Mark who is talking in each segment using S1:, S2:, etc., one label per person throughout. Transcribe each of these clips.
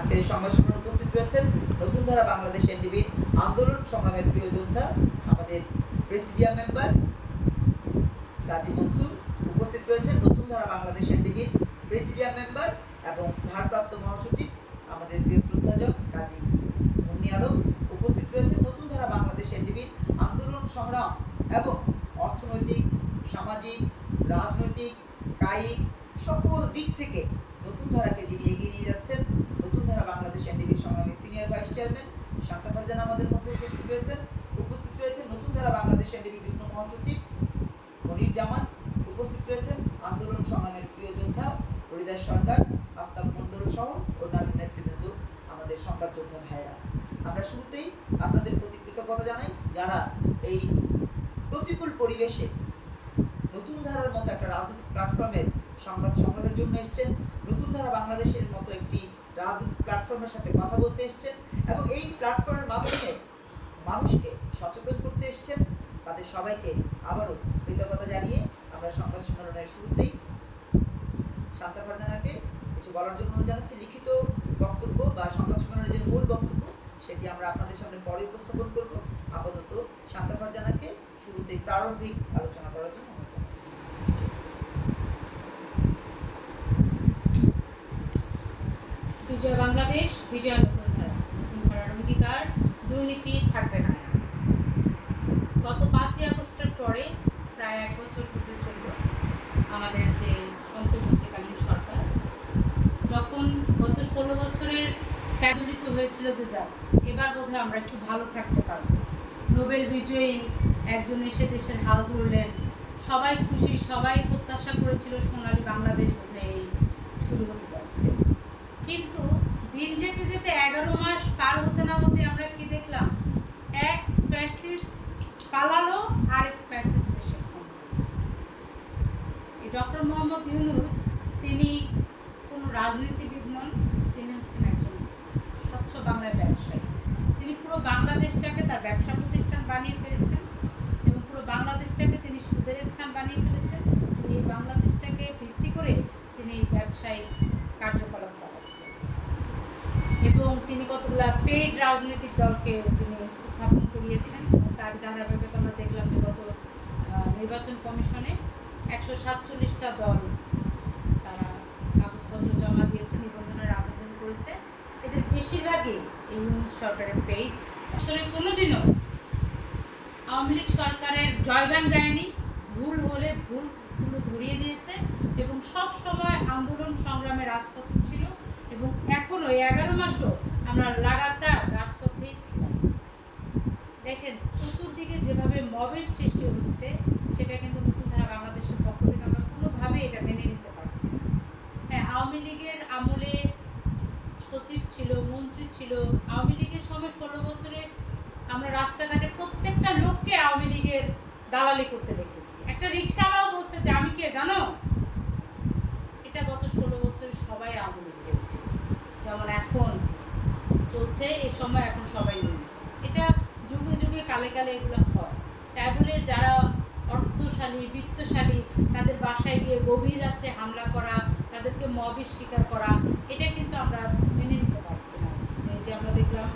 S1: আজকের এই সংবাদ সম্মেলনে উপস্থিত রয়েছেন নতুন ধারা বাংলাদেশ এনডিবির আন্দোলন সংগ্রামের প্রিয় যোদ্ধা, আমাদের প্রেসিডিয়াম মেম্বার গাজী মনসুর। উপস্থিত রয়েছেন নতুন ধারা বাংলাদেশ এনডিবির প্রেসিডিয়াম মেম্বার এবং ভারপ্রাপ্ত মহাসচিব, আমাদের প্রিয় শ্রদ্ধাজন কাজী মুন্নি আলম উপস্থিত রয়েছেন নতুন ধারা বাংলাদেশ এনডিবির আন্দোলন সংগ্রাম এবং অর্থনৈতিক, সামাজিক, রাজনৈতিক, কায়িক, সকল দিক থেকে নতুন ধারাকে যিনি এগিয়ে নিয়ে যাচ্ছেন নতুন ধারা বাংলাদেশ এনডিবির সংগ্রামী senior vice chairman Shanta Farzan আমাদের মধ্যে উপস্থিত রয়েছেন। উপস্থিত রয়েছেন নতুন ধারা বাংলাদেশ এনডিবির যুগ্ম মহাসচিব মনির জামান। উপস্থিত রয়েছেন আন্দোলন সংগ্রামের প্রিয় যোদ্ধা হরিদাস সরকার, আফতাব মণ্ডল সহ অন্যান্য নেতৃবৃন্দ, আমাদের সংবাদ যোদ্ধা ভাইরা আমরা শুরুতেই আপনাদের প্রতি কৃতজ্ঞতা জানাই, যারা এই প্রতিকূল পরিবেশে নতুন ধারার মতো একটা রাজনৈতিক প্ল্যাটফর্মের সংবাদ সংগ্রহের জন্য এসছেন। নতুন ধারা বাংলাদেশের মতো একটি রাজনৈতিক প্ল্যাটফর্মের সাথে কথা বলতে এসছেন এবং এই প্ল্যাটফর্মের মাধ্যমে মানুষকে সচেতন করতে এসছেন। তাদের সবাইকে আবারও কৃতজ্ঞতা জানিয়ে আমরা সংবাদ সম্মেলনের শুরুতেই শান্তা ফারজানাকে কিছু বলার জন্য জানাচ্ছি। লিখিত বক্তব্য বা সংবাদ সম্মেলনের যে মূল বক্তব্য, সেটি আমরা আপনাদের সামনে পরে উপস্থাপন করব। আপাতত শান্তা ফারজানাকে শুরুতেই প্রারম্ভিক আলোচনা করার জন্য অনুরোধ
S2: বিজয় বাংলাদেশ, বিজয় নতুন ধারা। নতুন ধারার অঙ্গীকার, দুর্নীতি থাকবে না। গত পাঁচই আগস্টের পরে প্রায় এক বছর হতে চলল আমাদের যে অন্তর্বর্তীকালীন সরকার। যখন গত ষোলো বছরের ফ্যাদুলিত হয়েছিল যে যাক এবার বোধহয় আমরা একটু ভালো থাকতে পারব। নোবেল বিজয়ী একজন এসে দেশের হাল ধরলেন। সবাই খুশি, সবাই প্রত্যাশা করেছিল সোনালী বাংলাদেশ বোধহয় শুরু হতে যাচ্ছে। কিন্তু দিন যেতে যেতে এগারো মাস পার হতে না হতে আমরা কি দেখলাম? এক ফ্যাসিস্ট পালালো, আরেক ফ্যাসিস্ট এসে এই ডক্টর মোহাম্মদ ইউনুস, তিনি কোনো রাজনীতিবিদ নন, তিনি হচ্ছেন একজন স্বচ্ছ বাংলার ব্যবসায়ী। তিনি পুরো বাংলাদেশটাকে তার ব্যবসা প্রতিষ্ঠান বানিয়ে ফেলেছেন এবং পুরো বাংলাদেশটাকে তিনি সুদের স্থান বানিয়ে ফেলেছেন। এই বাংলাদেশটাকে ভিত্তি করে তিনি ব্যবসায়িক কার্যকলাপ চালাচ্ছেন এবং তিনি কতগুলা পেইড রাজনৈতিক দলকে তিনি উত্থাপন করিয়েছেন। তার ধারাবাহিকতা আমরা দেখলাম যে গত নির্বাচন কমিশনে একশো সাতচল্লিশটা দল তারা কাগজপত্র জমা দিয়েছে, নিবন্ধনের আবেদন করেছে। এদের বেশিরভাগই এই সরকারের পেইড আসলে কোনোদিনও আওয়ামী লীগ সরকারের জয়গান গায়নি ভুল হলে ভুলগুলো ধরিয়ে দিয়েছে এবং সব সময় আন্দোলন সংগ্রামে রাজপথে এবং এখনও এগারো মাসও আমরা লাগাতার রাজপথেই ছিলাম। দেখেন, চতুর্দিকে যেভাবে মবের সৃষ্টি হচ্ছে, সেটা কিন্তু নতুন ধারা বাংলাদেশের পক্ষ থেকে আমরা কোনোভাবে এটা মেনে নিতে পারছি না। হ্যাঁ আওয়ামী লীগের আমলে সচিব ছিল, মন্ত্রী ছিল, আওয়ামী লীগের সময় ষোলো বছরে আমরা রাস্তাঘাটে প্রত্যেকটা লোককে আওয়ামী লীগের দালালি করতে দেখেছি। একটা রিক্সাওয়ালাও বলছে যে, আমি কে, জানো? এটা গত ষোলো বছরে সবাই আওয়ামী লীগ হয়েছে যেমন এখন চলছে এই সময় এখন সবাই নিউজ এটা যুগে যুগে কালে কালে এগুলো হয়। তাই বলে যারা অর্থশালী, বৃত্তশালী, তাদের বাসায় গিয়ে গভীর রাত্রে হামলা করা, তাদেরকে মবের শিকার করা, এটা কিন্তু আমরা মেনে নিতে পারছি না। এই যে আমরা দেখলাম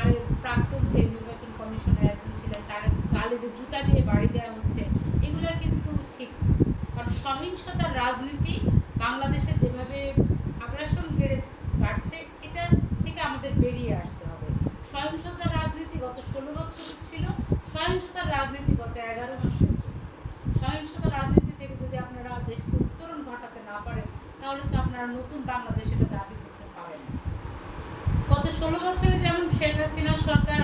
S2: আরে প্রাক্তন যে নির্বাচন কমিশনের একজন ছিলেন, তার গালে যে জুতা দিয়ে বাড়ি দেওয়া হচ্ছে, এগুলো কিন্তু ঠিক কারণ সহিংসতার রাজনীতি বাংলাদেশে যেভাবে আগ্রাসন বাড়ছে এটা থেকে আমাদের বেরিয়ে আসতে হবে সহিংসতার রাজনীতি গত ষোলো বছর ছিল, সহিংসতার রাজনীতি গত এগারো মাসে চলছে সহিংসতার রাজনীতি থেকে যদি আপনারা দেশকে উত্তরণ ঘটাতে না পারেন, তাহলে তো আপনারা নতুন বাংলাদেশ এটা দাবি করতে পারেন। গত ষোলো বছরে যেমন শেখ হাসিনার সরকার,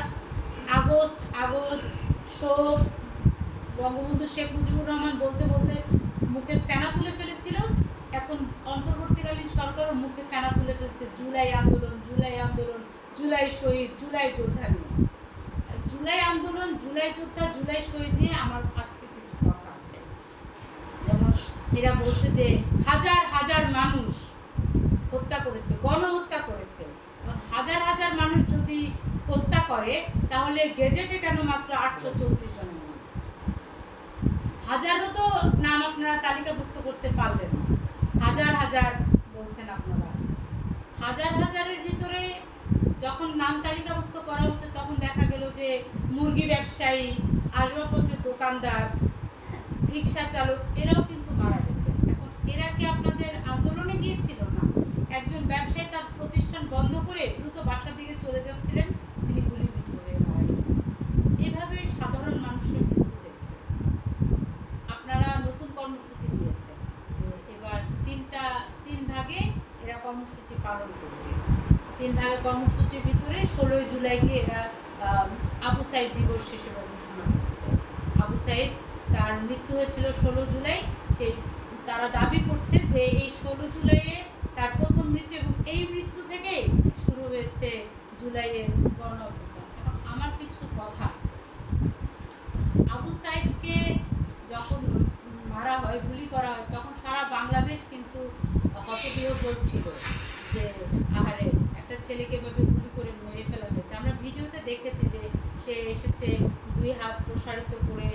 S2: আগস্ট আগস্ট, শোক, বঙ্গবন্ধু শেখ মুজিবুর রহমান বলতে বলতে মুখে ফেনা তুলে ফেলেছিল এখন অন্তর্বর্তীকালীন সরকারও মুখে ফেনা তুলে ফেলছে, জুলাই আন্দোলন জুলাই আন্দোলন, জুলাই শহীদ, জুলাই যোদ্ধা নিয়ে। জুলাই আন্দোলন, জুলাই যোদ্ধা, জুলাই শহীদ নিয়ে আমার আজকে কিছু কথা আছে। যেমন এরা বলছে যে হাজার হাজার মানুষ হত্যা করেছে, গণহত্যা করেছে। হাজার হাজার মানুষ যদি হত্যা করে, তাহলে গেজেটে কেন মাত্র আটশো চৌত্রিশ নাম হাজারও তো নাম আপনারা তালিকাভুক্ত করতে পারলেন হাজার হাজার বলছেন আপনারা। হাজার হাজারের ভিতরে যখন নাম তালিকাভুক্ত করা হচ্ছে, তখন দেখা গেল যে মুরগি ব্যবসায়ী, আসবাবপত্রের দোকানদার, রিক্সা চালক, এরাও কিন্তু মারা গেছে। এখন এরা কি আপনাদের আন্দোলনে গিয়েছিল না একজন ব্যবসায়ী তার প্রতিষ্ঠান বন্ধ করে দ্রুত বাসার দিকে চলে যাচ্ছিলেন তিনি গুলিবিদ্ধ হয়ে মারা গেছেন এভাবে সাধারণ মানুষের মৃত্যু হয়েছে আপনারা নতুন কর্মসূচি দিয়েছেন যে এবার তিনটা তিন ভাগে এরা কর্মসূচি পালন করবে তিন ভাগে কর্মসূচির ভিতরে ষোলোই জুলাইকে এরা আবু সাইদ দিবস হিসেবে ঘোষণা করেছে। আবু সাইদ তার মৃত্যু হয়েছিল ষোলো জুলাই। সেই তারা দাবি করছে যে এই ষোলো জুলাইয়ে তার প্রথম মৃত্যু এবং এই মৃত্যু থেকেই শুরু হয়েছে জুলাইয়ের গণ এখন আমার কিছু কথা আছে। আবু সাইদকে যখন মারা হয়, গুলি করা হয়, তখন সারা বাংলাদেশ কিন্তু হতবিহ বলছিল যে আহারে ছেলেকে এভাবে গুলি করে মেরে ফেলা হয়েছে। আমরা ভিডিওতে দেখেছি যে সে এসেছে, দুই হাত প্রসারিত করে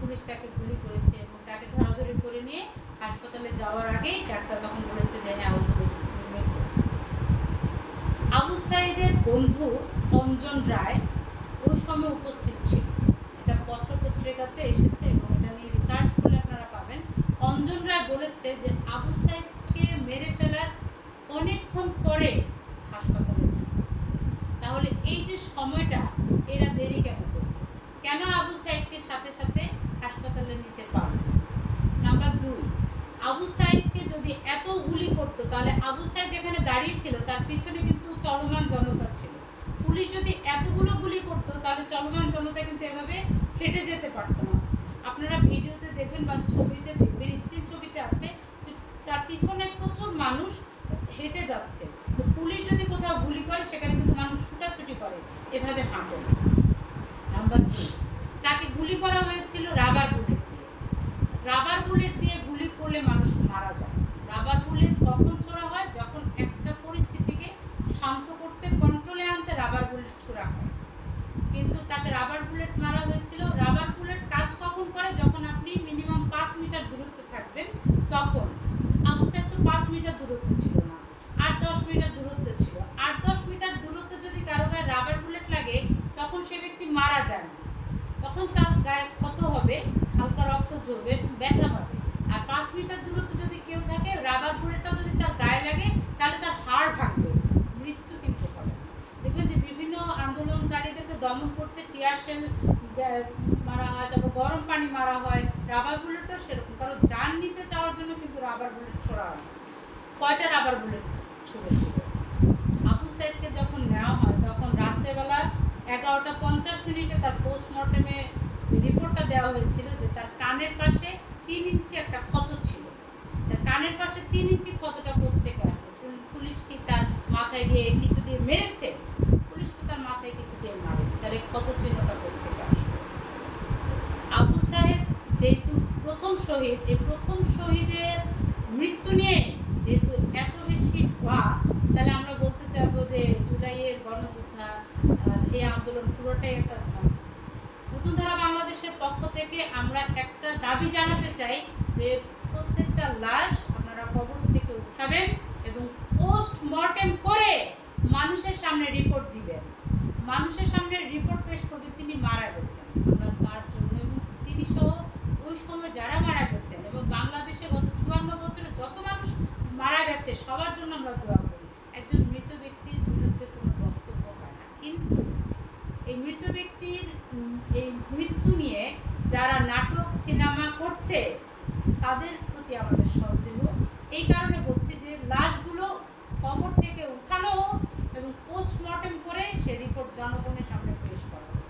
S2: পুলিশ তাকে গুলি করেছে এবং তাকে ধরাধরি করে নিয়ে হাসপাতালে যাওয়ার আগেই ডাক্তার তখন বলেছে যে হ্যাঁ ও মৃত। আবু সাইদের বন্ধু অঞ্জন রায় ওই সময় উপস্থিত ছিল। এটা পত্র পত্রিকাতে এসেছে এবং এটা নিয়ে রিসার্চ করলে আপনারা পাবেন। অঞ্জন রায় বলেছে যে, আবু সাইদকে মেরে ফেলার অনেকক্ষণ পরে হাসপাতালে নেওয়া হয়েছে। তাহলে এই যে সময়টা এরা দেরি কেন করল কেন আবু সাইদকে সাথে সাথে হাসপাতালে নিতে পারল নাম্বার দুই, আবু সাইদকে যদি এত গুলি করতো, তাহলে আবু সাইদ যেখানে দাঁড়িয়ে ছিল, তার পিছনে কিন্তু চলমান জনতা ছিল। পুলিশ যদি এতগুলো গুলি করতো, তাহলে চলমান জনতা কিন্তু এভাবে হেঁটে যেতে পারতো না। আপনারা ভিডিওতে দেখবেন বা ছবিতে দেখবেন, স্টিল ছবিতে আছে যে তার পিছনে প্রচুর মানুষ হেঁটে যাচ্ছে। তো পুলিশ যদি কোথাও গুলি করে, সেখানে কিন্তু মানুষ ছুটাছুটি করে, এভাবে হাঁটে নাম্বার তাকে গুলি করা হয়েছিল রাবার বুলেট দিয়ে। রাবার বুলেট দিয়ে গুলি করলে মানুষ মারা যায়। রাবার বুলেট কখন ছোড়া হয় যখন একটা পরিস্থিতিকে শান্ত করতে কন্ট্রোলে আনতে রাবার বুলেট ছোড়া হয়। কিন্তু তাকে রাবার বুলেট মারা হয়েছিল। রাবার বুলেট কাজ কখন করে? যখন আপনি মিনিমাম পাঁচ মিটার দূরত্বে থাকবেন, তখন। আবু তো পাঁচ মিটার দূরত্বে ছিল। মারা যায় না তখন তার গায়ে ক্ষত হবে, হালকা রক্ত ঝরবে ব্যথা পাবে আর পাঁচ মিটার দূরত্ব যদি কেউ থাকে রাবার বুলেটটা যদি তার গায়ে লাগে, তাহলে তার হাড় ভাঙবে। মৃত্যু কিন্তু হবে। দেখবেন যে বিভিন্ন আন্দোলনকারীদেরকে দমন করতে টিয়ার সেল মারা হয়, তারপর গরম পানি মারা হয় রাবার বুলেটও সেরকম। কারণ যান নিতে যাওয়ার জন্য কিন্তু রাবার বুলেট ছোড়া হয়। কয়টা রাবার বুলেট ছুড়েছিল? আবু সাইদকে যখন নেওয়া হয়, তখন রাত্রেবেলা এগারোটা পঞ্চাশ মিনিটে তার পোস্টমর্টেমে রিপোর্টটা দেওয়া হয়েছিল যে তার কানের পাশে তিন ইঞ্চি একটা ক্ষত ছিল। তার কানের পাশে তিন ইঞ্চি ক্ষতটা কোথেকে আসলো? পুলিশ কি তার মাথায় গিয়ে কিছু দিয়ে মেরেছে? পুলিশ তো তার মাথায় কিছু দিয়ে মারেনি। তার এই ক্ষত চিহ্নটা কোথেকে আসলো? আবু সাহেব যেহেতু প্রথম শহীদ, এই প্রথম শহীদের মৃত্যু নিয়ে যেহেতু এত বেশি ধোয়া তাহলে আমরা বলতে চাইব যে জুলাইয়ের গণযোদ্ধা আহ, এই আন্দোলন পুরোটাই একটা ধর্ম নতুন ধারা বাংলাদেশের পক্ষ থেকে আমরা একটা দাবি জানাতে চাই যে প্রত্যেকটা লাশ আপনারা কবর থেকে উঠাবেন এবং পোস্টমর্টেম করে মানুষের সামনে রিপোর্ট দিবেন। মানুষের সামনে রিপোর্ট পেশ করবে তিনি মারা গেছেন। আমরা তার জন্য এবং তিনি সহ ওই সময় যারা মারা গেছেন এবং বাংলাদেশে গত চুয়ান্ন বছরে যত মানুষ মারা গেছে, সবার জন্য আমরা দোয়া করি। একজন মৃত ব্যক্তির বিরুদ্ধে কোনো বক্তব্য হয় না। কিন্তু এই মৃত ব্যক্তির এই মৃত্যু নিয়ে যারা নাটক, সিনেমা করছে, তাদের প্রতি আমাদের সন্দেহ। এই কারণে বলছি যে, লাশগুলো কবর থেকে উঠানো এবং পোস্টমর্টেম করে সে রিপোর্ট জনগণের সামনে পেশ করা হোক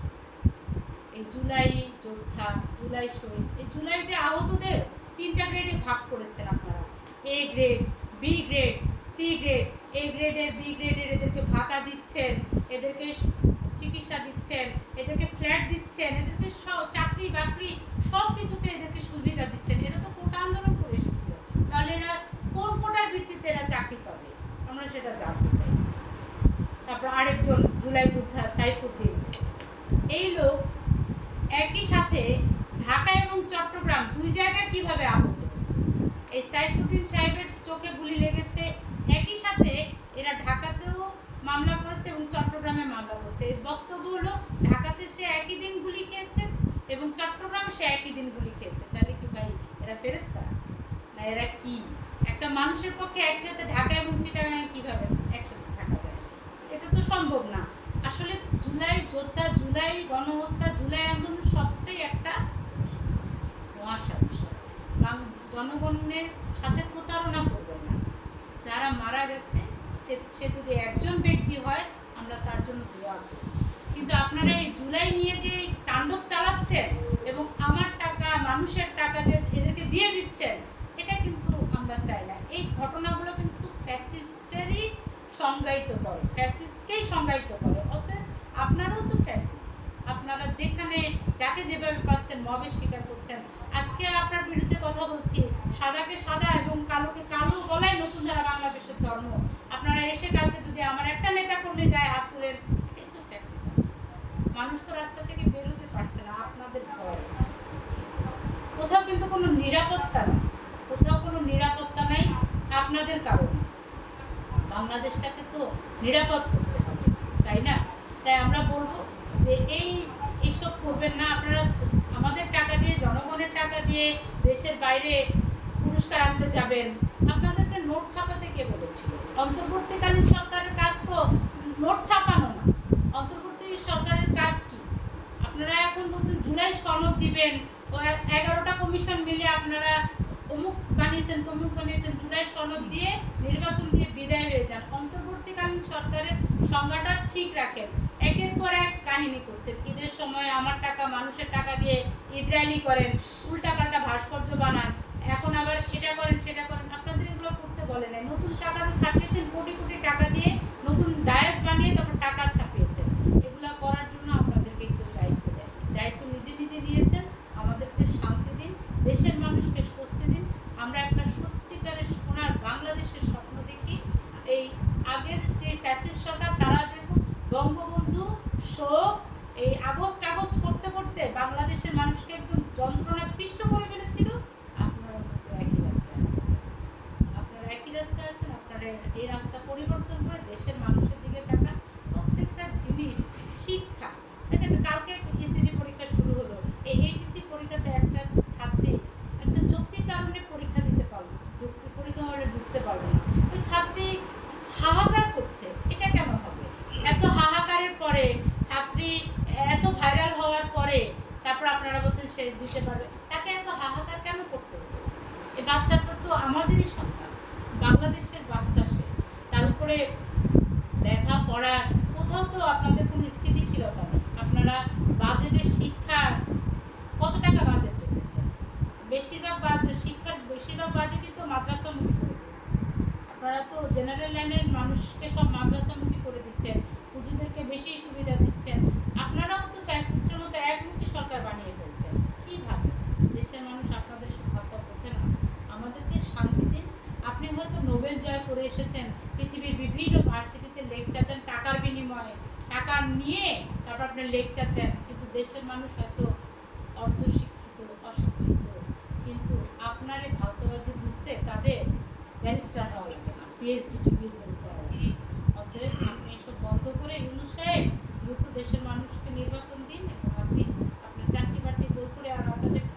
S2: এই জুলাই যোদ্ধা, জুলাই শহীদ, এই জুলাই যে আহতদের তিনটা গ্রেডে ভাগ করেছেন আপনারা। A grade B grade C grade A গ্রেডের বি গ্রেডের এদেরকে ভাতা দিচ্ছেন, এদেরকে চিকিৎসা দিচ্ছেন, এদেরকে ফ্ল্যাট দিচ্ছেন, এদেরকে চাকরি বাকরি সব কিছুতে এদেরকে সুবিধা দিচ্ছেন। এরা তো কোটা আন্দোলন করে এসেছিল। তাহলে এরা কোন কোটার ভিত্তিতে এরা চাকরি পাবে? আমরা সেটা জানতে চাই। তারপর আরেকজন জুলাই যোদ্ধা সাইফুদ্দিন। এই লোক একই সাথে ঢাকা এবং চট্টগ্রাম দুই জায়গায় কীভাবে আহত এই সাইফুদ্দিন সাহেবের চোখে গুলি লেগেছে একই সাথে এরা ঢাকাতেও মামলা করেছে এবং চট্টগ্রামে মামলা করেছে এর বক্তব্য হলো ঢাকাতে সে একই দিন গুলি খেয়েছে এবং চট্টগ্রামে সে একই দিন গুলি খেয়েছে। তাহলে কি ভাই এরা ফেরেস্তা না এরা কি? একটা মানুষের পক্ষে একসাথে ঢাকা এবং চিটাগাঙে কীভাবে একসাথে থাকা যায়? এটা তো সম্ভব না। আসলে জুলাই যোদ্ধা, জুলাই গণহত্যা, জুলাই আন্দোলন সবটাই একটা মহাশা বিষয় জনগণের সাথে প্রতারণা করবেন না। যারা মারা গেছে, সে সে যদি একজন ব্যক্তি হয়, আমরা তার জন্য দোয়া করি। কিন্তু আপনারা এই জুলাই নিয়ে যে তাণ্ডব চালাচ্ছেন এবং আমার টাকা, মানুষের টাকা যে এদেরকে দিয়ে দিচ্ছেন, এটা কিন্তু আমরা চাই না। এই ঘটনাগুলো কিন্তু ফ্যাসিস্টেরই সংজ্ঞায়িত করে, ফ্যাসিস্টকেই সংজ্ঞায়িত করে। অতএব আপনারাও তো ফ্যাসিস্ট। আপনারা যেখানে, যাকে যেভাবে পাচ্ছেন মবের স্বীকার করছেন। আজকে আপনার বিরুদ্ধে কথা বলছি, সাদাকে সাদা এবং কালোকে কালো বলাই নতুন যারা বাংলাদেশের ধর্ম। আপনারা এসে কালকে যদি আমার একটা নেতা কর্মীর গায়ে হাত তুলেন, এটাই তো ফ্যাসিজম। মানুষ তো রাস্তা থেকে বেরোতে পারছে না আপনাদের ভয় কোথাও কিন্তু কোনো নিরাপত্তা নেই। কোথাও কোনো নিরাপত্তা নাই আপনাদের কারণে। বাংলাদেশটাকে তো নিরাপদ করতে হবে, তাই না? তাই আমরা বলব যে এই এইসব করবেন না। আপনারা আমাদের টাকা দিয়ে, জনগণের টাকা দিয়ে দেশের বাইরে পুরস্কার আনতে যাবেন। আপনাদেরকে নোট ছাপাতে কে বলেছিল? অন্তর্বর্তীকালীন সরকারের কাজ তো নোট ছাপানো না। অন্তর্বর্তী সরকারের কাজ কি? আপনারা এখন বলছেন জুলাই সনদ দিবেন এগারোটা কমিশন মিলে আপনারা অমুক বানিয়েছেন, তমুক বানিয়েছেন, জুলাই সনদ দিয়ে নির্বাচন দিয়ে বিদায় হয়ে যান। অন্তর্বর্তীকালীন সরকারের সংজ্ঞাটা ঠিক রাখেন। একের পর এক কাহিনী করছেন। ঈদের সময় আমার টাকা, মানুষের টাকা দিয়ে ঈদ র্যালি করেন, উল্টাপাল্টা ভাস্কর্য বানান। এখন আবার এটা করেন, সেটা করেন। আপনাদের এগুলো করতে বলে নাই। নতুন টাকা দিয়ে ছাপিয়েছেন, কোটি কোটি টাকা দিয়ে নতুন ডায়াস বানিয়ে তারপর টাকা ছাপিয়েছেন এগুলা করার জন্য আপনাদেরকে একটু দায়িত্ব দেয় দায়িত্ব নিজে নিজে নিয়েছেন আমাদেরকে শান্তি দিন দেশের মানুষকে স্বস্তি দিন। আমরা একটা সত্যিকারের সোনার বাংলাদেশের স্বপ্ন দেখি। এই আগের যে ফ্যাসিস্ট সরকার, তারা যেরকম বঙ্গবন্ধু শোক এই আগস্ট আগস্ট করতে করতে বাংলাদেশের মানুষকে একদম যন্ত্রণা পিষ্ট করে ফেলেছিল। আপনারা একই রাস্তায় আছেন। আপনারা একই রাস্তায় আছেন, আপনারা এই রাস্তা পরিবর্তন করে দেশের মানুষের দিকে তাকান। প্রত্যেকটা জিনিস শিক্ষা। দেখেন, কালকে এসএসসি পরীক্ষা শুরু হলো। এই এইচএসসি পরীক্ষাতে একটা ছাত্রী একটা যৌক্তিক কারণে পরীক্ষা দিতে পারল যৌক্তিক পরীক্ষা হলে ঢুকতে পারল না ওই ছাত্রী হাহাকার করছে এটা কেন হবে এত হাহাকারের পরে ছাত্রী এত ভাইরাল হওয়ার পরে তারপর আপনারা বলছেন সে দিতে পারবে। তাকে এত হাহাকার কেন করতে হলো? এই বাচ্চাটা তো আমাদেরই সন্তান। বাংলাদেশের বাচ্চা সে। তার উপরে লেখা লেখাপড়া, কোথাও তো আপনাদের কোনো স্থিতিশীলতা নেই। আপনারা বাজেটের শিক্ষার কত টাকা বাজেট রেখেছেন? বেশিরভাগ বাজেট শিক্ষার বেশিরভাগ বাজেটই তো মাদ্রাসামুখী করে দিয়েছেন আপনারা তো জেনারেল লাইনের মানুষকে সব মাদ্রাসামুখী করে দিচ্ছেন, হুজুরদেরকে বেশি সুবিধা দিচ্ছেন। আপনারাও তো ফ্যাসিস্টের মতো একমুখী সরকার বানিয়ে ফেলছেন। কীভাবে দেশের মানুষ আপনাদের ভাবটা বোঝে না। আমাদেরকে শান্তি দিন আপনি হয়তো নোবেল জয় করে এসেছেন, পৃথিবীর বিভিন্ন ভার্সিটিতে লেকচার দেন টাকার বিনিময়ে। টাকা নিয়ে তারপর আপনি লেকচার দেন, কিন্তু দেশের মানুষ হয়তো অর্ধশিক্ষিত, অশিক্ষিত। কিন্তু আপনার এই ভারতবাজি বুঝতে তাদের ব্যারিস্টার হওয়া পিএইচডি ডিগ্রি হোল্ড। অতএব আপনি এসব বন্ধ করে ইউনুস সাহেব দ্রুত দেশের মানুষকে নির্বাচন দিন এবং আপনি আপনার চারটি বারটি গোল করে আর আপনাদের